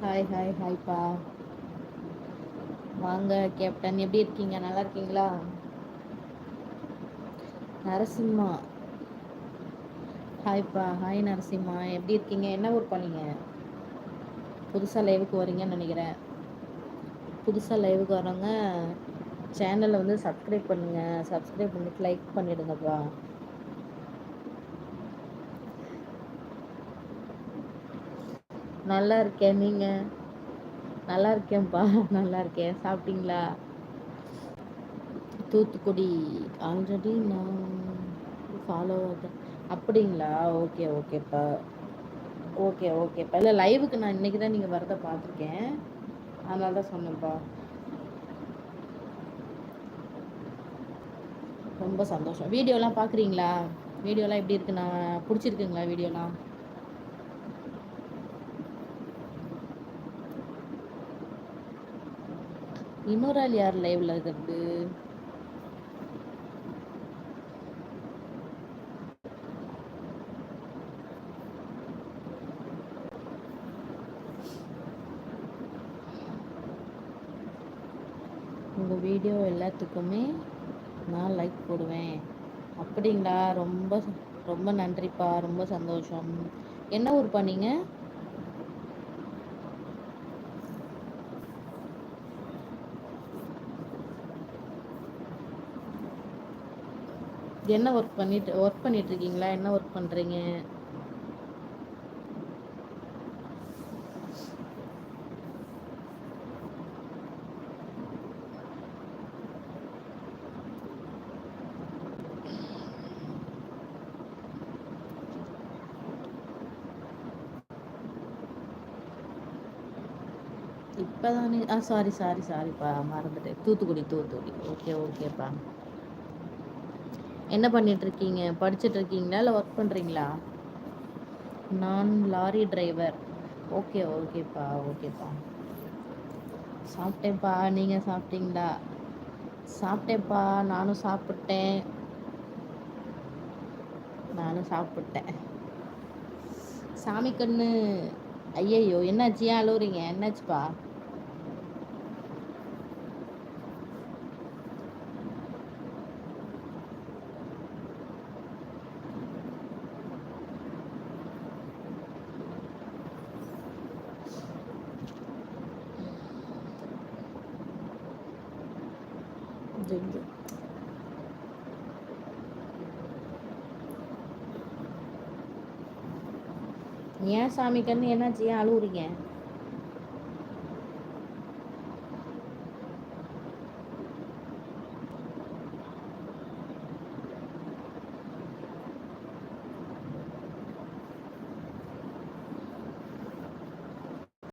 Hi hi ஹாய்ப்பா வாங்க captain எப்படி இருக்கீங்க? நல்லா இருக்கீங்களா? நரசிம்மா. ஹாய்ப்பா ஹாய் நரசிம்மா. எப்படி இருக்கீங்க? என்ன ஒர்க் பண்ணீங்க புதுசாக லைவுக்கு வரீங்கன்னு நினைக்கிறேன். புதுசாக லைவுக்கு வரவங்க சேனலை வந்து சப்ஸ்கிரைப் பண்ணுங்கள் சப்ஸ்கிரைப் பண்ணிட்டு லைக் பண்ணிடுங்கப்பா. நல்லா இருக்கேன். நீங்கள் நல்லா இருக்கேன்ப்பா. நல்லா இருக்கேன். சாப்பிட்டீங்களா? தூத்துக்குடி ஆல்ரெடி நான் ஃபாலோ அப்படிங்களா? ஓகே ஓகேப்பா. ஓகே ஓகேப்பா இல்லை லைவுக்கு நான் இன்றைக்கி தான் நீங்கள் வரதை பார்த்துருக்கேன். அதனால தான் சொன்னேன்ப்பா. ரொம்ப சந்தோஷம். வீடியோலாம் பார்க்குறீங்களா? வீடியோலாம் எப்படி இருக்குண்ணா பிடிச்சிருக்குங்களா வீடியோலாம்? இன்னொரு ஆள் யார் லைவ்ல இருக்கிறது உங்கள் வீடியோ எல்லாத்துக்குமே நான் லைக் போடுவேன். அப்படிங்களா? ரொம்ப ரொம்ப நன்றிப்பா. ரொம்ப சந்தோஷம். என்ன ஊர் பண்ணீங்க என்ன ஒர்க் பண்ணிட்டு ஒர்க் பண்ணிட்டு இருக்கீங்களா என்ன ஒர்க் பண்ணுறீங்க இப்போதானே ஆ சாரி சாரி சாரிப்பா மறந்துட்டேன். தூத்துக்குடி தூத்துக்குடி. ஓகே ஓகேப்பா என்ன பண்ணிட்டு இருக்கீங்க படிச்சுட்டு இருக்கீங்களா இல்லை ஒர்க் பண்ணுறீங்களா நான் லாரி டிரைவர் ஓகே ஓகேப்பா ஓகேப்பா சாப்பிட்டேன்ப்பா. நீங்கள் சாப்பிட்டீங்களா? சாப்பிட்டேன்ப்பா. நானும் சாப்பிட்டேன். நானும் சாப்பிட்டேன். சாமி கண்ணு. ஐயையோ என்னாச்சு? ஏன் அழுவுறீங்க? என்னாச்சுப்பா? ஐயோ. ஏன் சாமி கண்ணு என்னாச்சு ஏன் அழுவுறீங்க